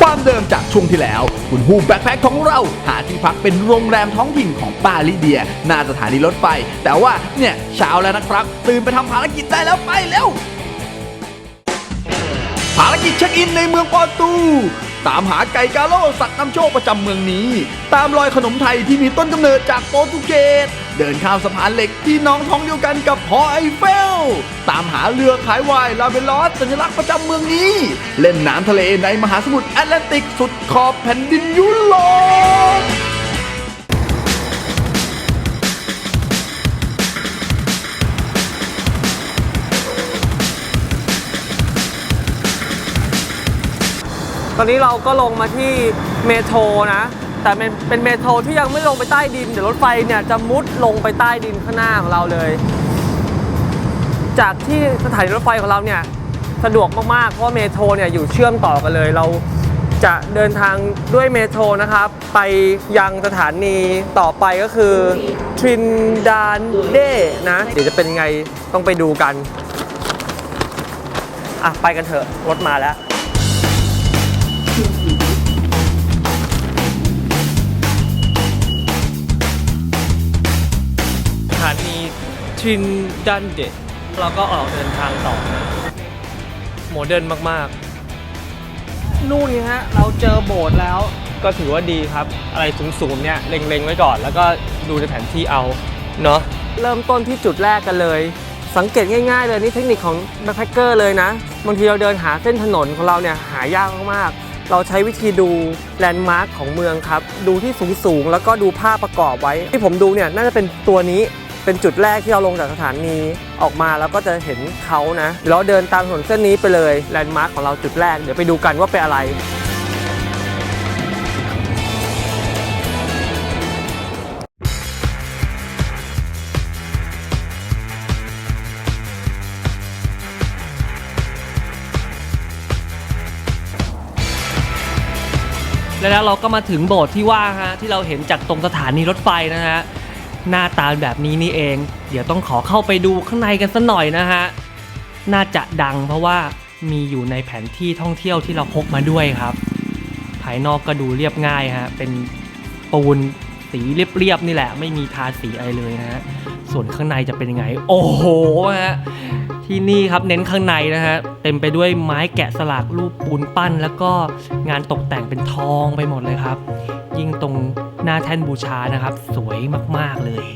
ความเดิมจากช่วงที่แล้ว คุณฮูแบ็คแพ็คของเรา หาที่พักเป็นโรงแรมท้องถิ่นของปาลิเดียหน้าสถานีรถไฟ แต่ว่าเนี่ยเช้าแล้วนะครับ ตื่นไปทำภารกิจได้แล้วไปเร็วภารกิจเช็คอินในเมืองปอตู ตามหาไก่กาโลสัตว์นำโชคประจำเมืองนี้ ตามรอยขนมไทยที่มีต้นกำเนิดจากโปรตุเกส เดินข้ามสะพานเหล็กที่น้องท้องเดียวกันกับหอไอเฟล ตามหาเรือขายวน์ลาเบลอสสัญลักษณ์ประจำเมืองนี้ เล่นน้ำทะเลในมหาสมุทรแอตแลนติกสุดขอบแผ่นดินยุโรปตอนนี้เราก็ลงมาที่เมโทรนะ แต่เป็นเป็นเมโทรที่ยังไม่ลงไปใต้ดิน เดี๋ยวรถไฟเนี่ยจะมุดลงไปใต้ดินข้างหน้าของเราเลย จากที่สถานีรถไฟของเราเนี่ยสะดวกมากๆ เพราะเมโทรเนี่ยอยู่เชื่อมต่อกันเลย เราจะเดินทางด้วยเมโทรนะครับ ไปยังสถานีต่อไปก็คือทรินดานเดนะ เดี๋ยวจะเป็นไงต้องไปดูกัน อะ ไปกันเถอะ รถมาแล้ว ถานีทรินดันเดเราก็ออกเดินทางต่อนะโมเดิร์นมากๆ นู่นนี่ฮะ เราเจอโบสถ์แล้ว ก็ถือว่าดีครับ อะไรสูงๆเนี่ยเล็งๆไว้ก่อน แล้วก็ดูในแผนที่เอาเนาะเริ่มต้นที่จุดแรกกันเลย สังเกตง่ายๆเลยนี่เทคนิคของแบ็คแพคเกอร์เลยนะบางทีเราเดินหาเส้นถนนของเราเนี่ยหายากมากๆ เราใช้วิธีดูแลนด์มาร์คของเมืองครับ ดูที่สูงๆ แล้วก็ดูภาพประกอบไว้ ที่ผมดูเนี่ยน่าจะเป็นตัวนี้ เป็นจุดแรกที่เราลงจากสถานีออกมาแล้วก็จะเห็นเขานะเดี๋ยวเราเดินตามถนนเส้นนี้ไปเลยแลนด์มาร์คของเราจุดแรกเดี๋ยวไปดูกันว่าเป็นอะไรแล้วเราก็มาถึงโบสถ์ที่ว่าฮะที่เราเห็นจากตรงสถานีรถไฟนะฮะ หน้าตาแบบนี้นี่เอง เดี๋ยวต้องขอเข้าไปดูข้างในกันสักหน่อยนะฮะ น่าจะดังเพราะว่ามีอยู่ในแผนที่ท่องเที่ยวที่เราพกมาด้วยครับ ภายนอกก็ดูเรียบง่ายฮะ เป็นปูนสีเรียบๆนี่แหละ ไม่มีทาสีอะไรเลยนะฮะ ส่วนข้างในจะเป็นยังไง โอ้โหฮะที่นี่ครับเน้นข้างในนะฮะเต็มไปด้วยไม้แกะสลักรูปปูนปั้น แล้วก็งานตกแต่งเป็นทองไปหมดเลยครับ ยิ่งตรงหน้าแท่นบูชานะครับ สวยมากๆเลย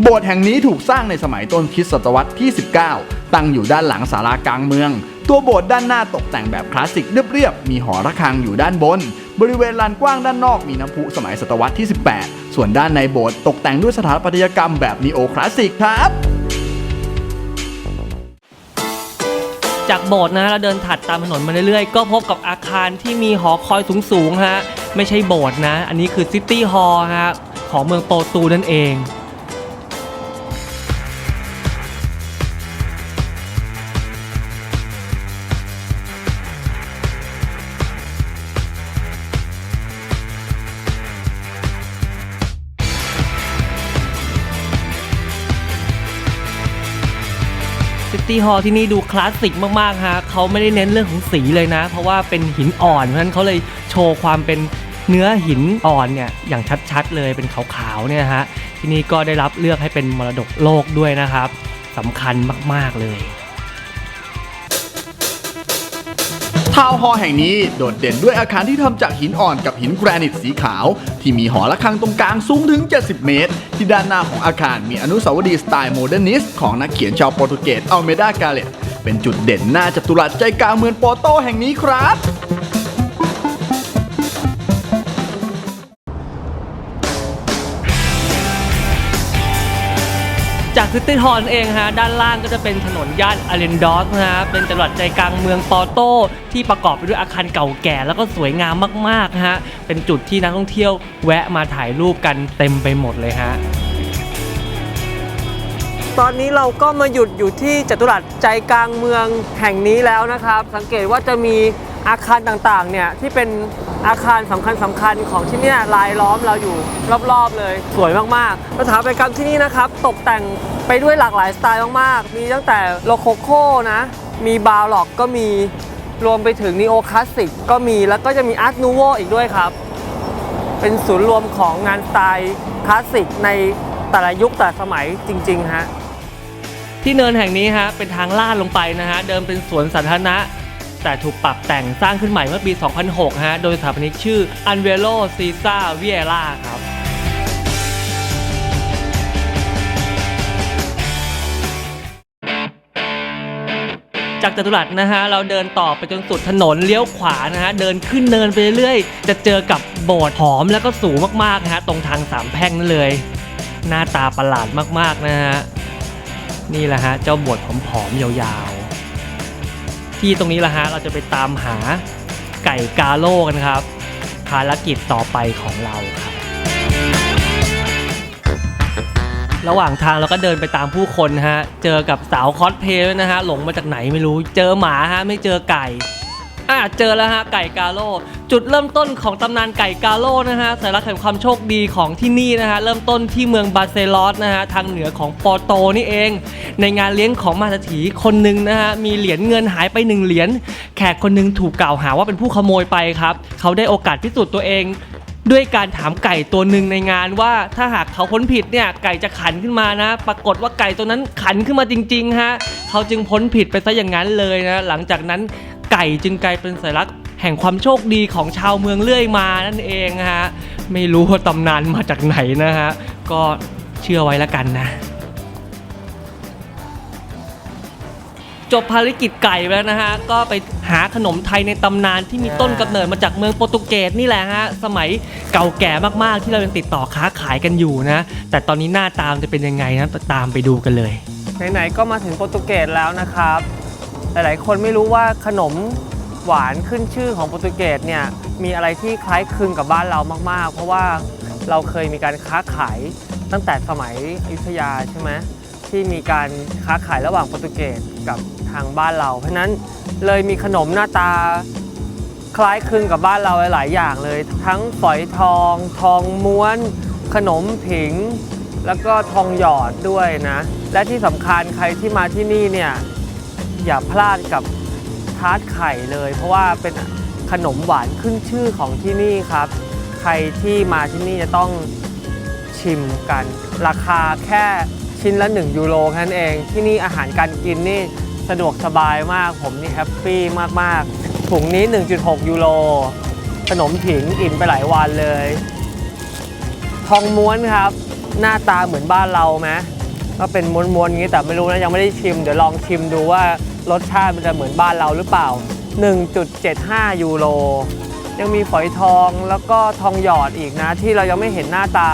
โบสถ์แห่งนี้ถูกสร้างในสมัยต้นคริสตศตวรรษที่ 19 ตั้งอยู่ด้านหลังศาลากลางเมือง ตัวโบสถ์ด้านหน้าตกแต่งแบบคลาสสิกเรียบๆ มีหอระฆังอยู่ด้านบน บริเวณลานกว้างด้านนอกมีน้ำพุสมัยศตวรรษที่ 18 ส่วนด้านในโบสถ์ตกแต่งด้วยสถาปัตยกรรมแบบนีโอคลาสสิกครับจากโบสถ์นะเราเดินถัดตามถนนมาเรื่อยๆ ก็พบกับอาคารที่มีหอคอยสูงๆฮะไม่ใช่โบสถ์นะ อันนี้คือซิตี้ฮอล์ฮะของเมืองโปตูนั่นเอง ตี้ฮอลที่นี่ดูคลาสสิกมากๆฮะเขาไม่ได้เน้นเรื่องของสีเลยนะ เพราะว่าเป็นหินอ่อนเพราะฉะนั้นเขาเลยโชว์ความเป็นเนื้อหินอ่อนเนี่ยอย่างชัดๆเลยเป็นขาวๆเนี่ยฮะที่นี่ก็ได้รับเลือกให้เป็นมรดกโลกด้วยนะครับสำคัญมากๆเลยทาวน์ฮอลล์แห่งนี้โดดเด่นด้วยอาคารที่ทำจากหินอ่อนกับหินแกรนิตสีขาว ที่มีหอระฆังตรงกลางสูงถึง 70 เมตร ที่ด้านหน้าของอาคารมีอนุสาวรีย์สไตล์โมเดิร์นิสต์ของนักเขียนชาวโปรตุเกสอัลเมดากาเลตเป็นจุดเด่นหน้าจัตุรัสใจกลางเมืองโปโตแห่งนี้ครับ จากซิตี้ฮอลเองฮะด้านล่างก็จะเป็นถนนย่านอาเลนดอสนะฮะเป็นจังหวัดใจกลางเมืองปอโตที่ประกอบไปด้วยอาคารเก่าแก่แล้วก็สวยงามมากๆฮะเป็นจุดที่นักท่องเที่ยวแวะมาถ่ายรูปกันเต็มไปหมดเลยฮะ ตอนนี้เราก็มาหยุดอยู่ที่จัตุรัสใจกลางเมืองแห่งนี้แล้วนะครับ สังเกตว่าจะมีอาคารต่างๆเนี่ยที่เป็นอาคารสำคัญสคัญๆของที่นี่รายล้อมเราอยู่รอบๆเลย สวยมากๆสถาปัตยกรรมที่นี่นะครับ ตกแต่งไปด้วยหลากหลายสไตล์มากๆ มีตั้งแต่โลโคโคนะ มีบาร์ล็อกก็มีรวมไปถึงนีโอคลาสสิกก็มีแล้วก็จะมีอาร์ตนูโวอีกด้วยครับ เป็นศูนย์รวมของงานสไตล์คลาสสิกในแต่ละยุคแต่ละสมัยจริง ๆ ฮะ ที่เนินแห่งนี้ฮะเป็นทางลาดลงไปนะฮะเดิมเป็นสวนสาธารณะ แต่ถูกปรับแต่งสร้างขึ้นใหม่เมื่อปี 2006 ฮะ โดยสถาปนิกชื่อ a n v e l o c e s a v i e r a ครับจากจตุรัสนะฮะเราเดินต่อไปจนสุดถนนเลี้ยวขวานะฮะเดินขึ้นเนินไปเรื่อยๆ จะเจอกับโบสถ์หอมแล้วก็สูงมากๆนะฮะตรงทางสามแพร่งนั่นเลย หน้าตาประหลาดมากๆนะฮะ นี่แหละฮะเจ้าบสถ์ผอมๆยาวๆ ที่ตรงนี้แหละฮะเราจะไปตามหาไก่กาโลกันครับ ภารกิจต่อไปของเราครับ ระหว่างทางเราก็เดินไปตามผู้คนฮะ เจอกับสาวคอสเพลย์ด้วยนะฮะหลงมาจากไหนไม่รู้ เจอหมาฮะไม่เจอไก่ อะเจอแล้วฮะไก่กาโลจุดเริ่มต้นของตำนานไก่กาโลนะฮะสัญลักษณ์แห่งความโชคดีของที่นี่นะฮะเริ่มต้นที่เมืองบาร์เซลอสนะฮะทางเหนือของปอร์โตนี่เอง ในงานเลี้ยงของมาสถีคนหนึ่งนะฮะมีเหรียญเงินหายไปหนึ่งเหรียญแขกคนหนึ่งถูกกล่าวหาว่าเป็นผู้ขโมยไปครับเขาได้โอกาสพิสูจน์ตัวเองด้วยการถามไก่ตัวหนึ่งในงานว่าถ้าหากเขาพ้นผิดเนี่ยไก่จะขันขึ้นมานะ ปรากฏว่าไก่ตัวนั้นขันขึ้นมาจริงๆฮะเขาจึงพ้นผิดไปซะอย่างนั้นเลยนะหลังจากนั้น ไก่จึงกลายเป็นสัญลักษณ์แห่งความโชคดีของชาวเมืองเรื่อยมานั่นเองฮะไม่รู้ว่าตำนานมาจากไหนนะฮะก็เชื่อไว้แล้วกันนะ จบภารกิจไก่ไปแล้วนะฮะก็ไปหาขนมไทยในตำนานที่มีต้นกำเนิดมาจากเมืองโปรตุเกสนี่แหละฮะสมัยเก่าแก่มากๆที่เรายังติดต่อค้าขายกันอยู่นะ แต่ตอนนี้หน้าตามจะเป็นยังไงนะตามไปดูกันเลย ไหนๆก็มาถึงโปรตุเกสแล้วนะครับ หลายๆ คนไม่รู้ว่าขนมหวานขึ้นชื่อของโปรตุเกสเนี่ยมีอะไรที่คล้ายคลึงกับบ้านเรามาก ๆ เพราะว่าเราเคยมีการค้าขายตั้งแต่สมัยอยุธยาใช่ไหมที่มีการค้าขายระหว่างโปรตุเกสกับทางบ้านเรา เพราะฉะนั้นเลยมีขนมหน้าตาคล้ายคลึงกับบ้านเราหลาย ๆ อย่างเลย ทั้งฝอยทอง ทองม้วน ขนมผิง แล้วก็ทองหยอดด้วยนะ และที่สำคัญใครที่มาที่นี่เนี่ย อย่าพลาดกับทาร์ตไข่เลย เพราะว่าเป็นขนมหวานขึ้นชื่อของที่นี่ครับ ใครที่มาที่นี่จะต้องชิมกัน ราคาแค่ชิ้นละ 1 ยูโรแค่นั้นเอง ที่นี่อาหารการกินนี่สะดวกสบายมากผมนี่แฮปปี้มากๆถุงนี้ 1.6 ยูโรขนมผิงอิ่มไปหลายวันเลย ทองม้วนครับ หน้าตาเหมือนบ้านเราไหมก็เป็นม้วนๆอย่างนี้แต่ไม่รู้นะยังไม่ได้ชิม เดี๋ยวลองชิมดูว่า รสชาติมันจะเหมือนบ้านเราหรือเปล่า 1.75 ยูโร ยังมีฝอยทองแล้วก็ทองหยอดอีกนะ ที่เรายังไม่เห็นหน้าตา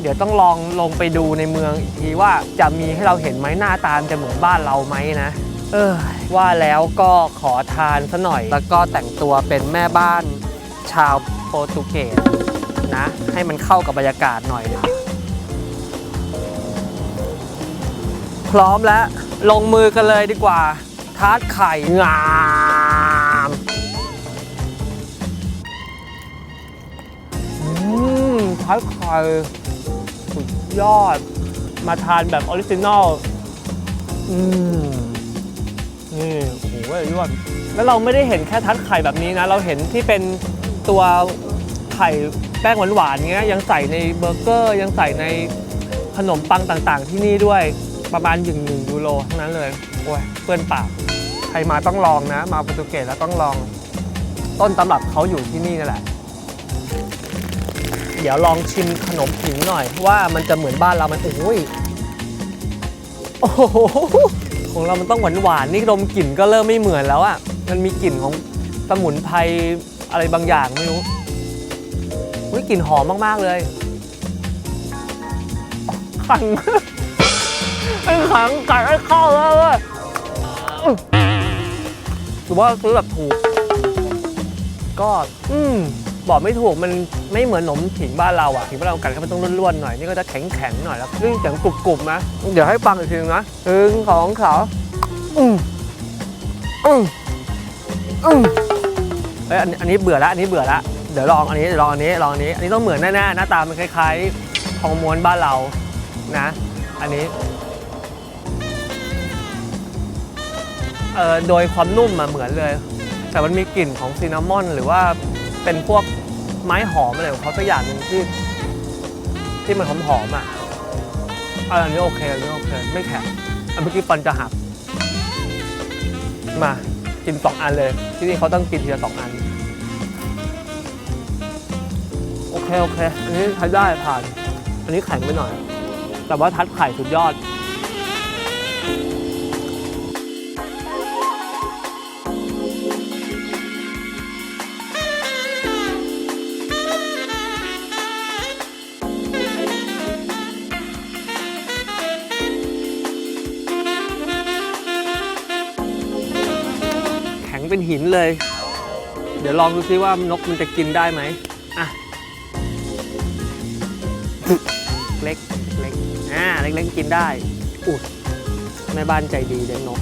เดี๋ยวต้องลองลงไปดูในเมืองอีกทีว่าจะมีให้เราเห็นไหมหน้าตามจะเหมือนบ้านเราไหมนะ เออว่าแล้วก็ขอทานซะหน่อย แล้วก็แต่งตัวเป็นแม่บ้านชาวโปรตุเกสนะ ให้มันเข้ากับบรรยากาศหน่อยพร้อมแล้ว ลงมือกันเลยดีกว่า ทาร์ตไข่งาม อืมทาร์ตไข่สุดยอด มาทานแบบออริจินอล อืม นี่โอ้โหยอด แล้วเราไม่ได้เห็นแค่ทัดไข่แบบนี้นะ เราเห็นที่เป็นตัวไข่แป้งหวานๆเงี้ยยังใส่ในเบอร์เกอร์ ยังใส่ในขนมปังต่างๆ ที่นี่ด้วยประมาณหนึ่งหนึ่งยูโรทั้งนั้นเลย โอ้ยเปื้อนปาก ใครมาต้องลองนะ มาโปรตุเกสแล้วต้องลอง ต้นตำรับเขาอยู่ที่นี่นั่นแหละ เดี๋ยวลองชิมขนมผิงหน่อยว่ามันจะเหมือนบ้านเราไหมโอ้ยโอ้โหของเรามันต้องหวานหวานนี่ดมกลิ่นก็เริ่มไม่เหมือนแล้วอะ่ะมันมีกลิ่นของสมุนไพรอะไรบางอย่างไม่รู้อุ้ยกลิ่นหอมมากๆเลยขังไอ้ขังกัดไอ้ข้าวแล้วเว้ย หรือว่าซื้อแบบถูก ก็อืมบอกไม่ถูกมันไม่เหมือนขนมผิงบ้านเราอะผิงบ้านเรากัดเข้าไปต้องร่วนๆหน่อยนี่ก็จะแข็งๆหน่อยแล้วซึ่งเสียงกรุบๆนะเดี๋ยวให้ฟังอีกทีนึงนะหนึ่งสองสามอืมอืมอืมเอ้ยอันอันนี้เบื่อละอันนี้เบื่อละเดี๋ยวลองอันนี้เดี๋ยวลองอันนี้ลองอันนี้ อันนี้ต้องเหมือนแน่ๆหน้าตามันคล้ายๆทองม้วนบ้านเรานะ อันนี้ เอ่อโดยความนุ่มมาเหมือนเลย แต่มันมีกลิ่นของซินนามอนหรือว่าเป็นพวกไม้หอมอะไรของเขาสักอย่างหนึ่งที่ที่มันหอมๆอะอะอันนี้โอเคอันนี้โอเคไม่แข็งอันเมื่อกี้ฟันจะหัก มากินสองอันเลย ที่นี่เขาต้องกินทีละสองอัน โอเคโอเค อันนี้ใช้ได้ผ่าน อันนี้แข็งไปหน่อย แต่ว่าทัดไข่สุดยอด เป็นหินเลย เดี๋ยวลองดูซิว่านกมันจะกินได้ไหมอะเล็กเล็กอ่าเล็กๆกินได้อุดแม่บ้านใจดีเลี้ยงนก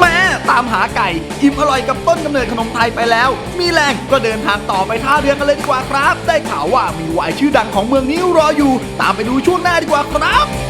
แม่ตามหาไก่ อิ่มอร่อยกับต้นกำเนิดขนมไทยไปแล้ว มีแรงก็เดินทางต่อไปท่าเรือกันเลยดีกว่าครับ ได้ข่าวว่ามีวายชื่อดังของเมืองนี้รออยู่ ตามไปดูช่วงหน้าดีกว่าครับ